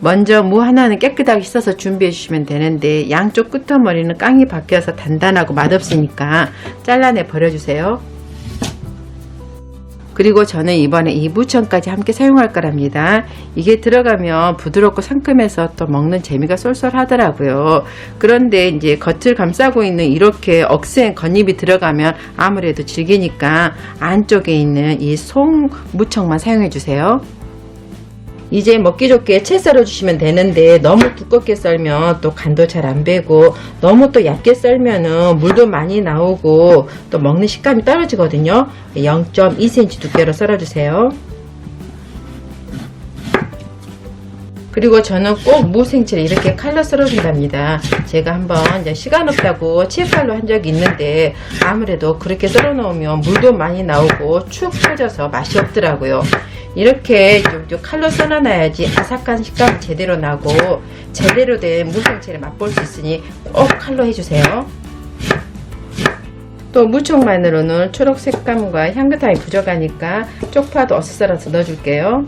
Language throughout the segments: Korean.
먼저 무 하나는 깨끗하게 씻어서 준비해 주시면 되는데 양쪽 끝머리는 깡이 박혀서 단단하고 맛없으니까 잘라내 버려주세요. 그리고 저는 이번에 이 무청까지 함께 사용할 거랍니다. 이게 들어가면 부드럽고 상큼해서 또 먹는 재미가 쏠쏠하더라고요. 그런데 이제 겉을 감싸고 있는 이렇게 억센 겉잎이 들어가면 아무래도 질기니까 안쪽에 있는 이 송 무청만 사용해 주세요. 이제 먹기 좋게 채 썰어 주시면 되는데 너무 두껍게 썰면 또 간도 잘 안 배고 너무 또 얇게 썰면은 물도 많이 나오고 또 먹는 식감이 떨어지거든요 0.2cm 두께로 썰어 주세요 그리고 저는 꼭 무생채를 이렇게 칼로 썰어준답니다. 제가 한번 시간 없다고 치칼로 한 적이 있는데 아무래도 그렇게 썰어 놓으면 물도 많이 나오고 축 처져서 맛이 없더라고요. 이렇게 좀 칼로 썰어놔야지 아삭한 식감이 제대로 나고 제대로 된 무생채를 맛볼 수 있으니 꼭 칼로 해주세요. 또 무청만으로는 초록 색감과 향긋함이 부족하니까 쪽파도 어슷 썰어서 넣어줄게요.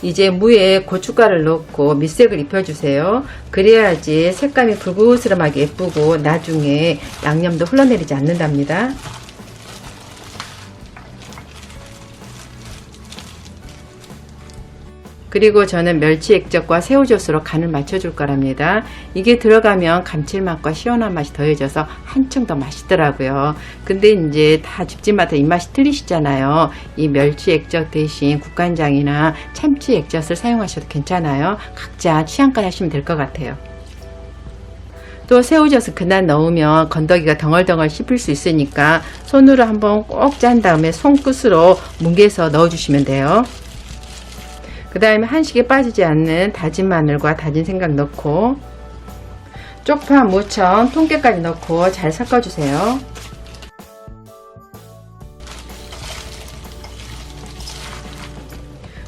이제 무에 고춧가루를 넣고 밑색을 입혀주세요. 그래야지 색감이 불그스름하게 예쁘고 나중에 양념도 흘러내리지 않는답니다. 그리고 저는 멸치 액젓과 새우젓으로 간을 맞춰줄 거랍니다. 이게 들어가면 감칠맛과 시원한 맛이 더해져서 한층 더 맛있더라고요. 근데 이제 다 집집마다 입맛이 틀리시잖아요. 이 멸치 액젓 대신 국간장이나 참치 액젓을 사용하셔도 괜찮아요. 각자 취향껏 하시면 될 것 같아요. 또 새우젓을 그날 넣으면 건더기가 덩얼덩얼 씹힐 수 있으니까 손으로 한번 꼭 짠 다음에 손끝으로 뭉개서 넣어주시면 돼요. 그 다음에 한식에 빠지지 않는 다진 마늘과 다진 생강 넣고 쪽파, 무청, 통깨까지 넣고 잘 섞어주세요.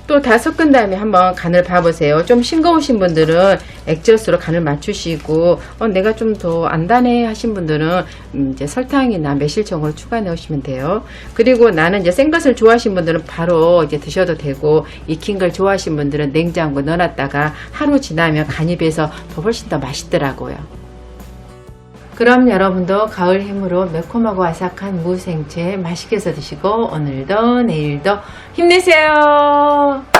또 다 섞은 다음에 한번 간을 봐보세요. 좀 싱거우신 분들은 액젓으로 간을 맞추시고 어, 내가 좀 더 안단해 하신 분들은 음, 이제 설탕이나 매실청을 추가 넣으시면 돼요. 그리고 나는 이제 센 것을 좋아하시는 분들은 바로 이제 드셔도 되고 익힌 걸 좋아하시는 분들은 냉장고 넣어놨다가 하루 지나면 간이 배서 더 훨씬 더 맛있더라고요. 그럼 여러분도 가을 햄으로 매콤하고 아삭한 무생채 맛있게 해서 드시고 오늘도 내일도 힘내세요.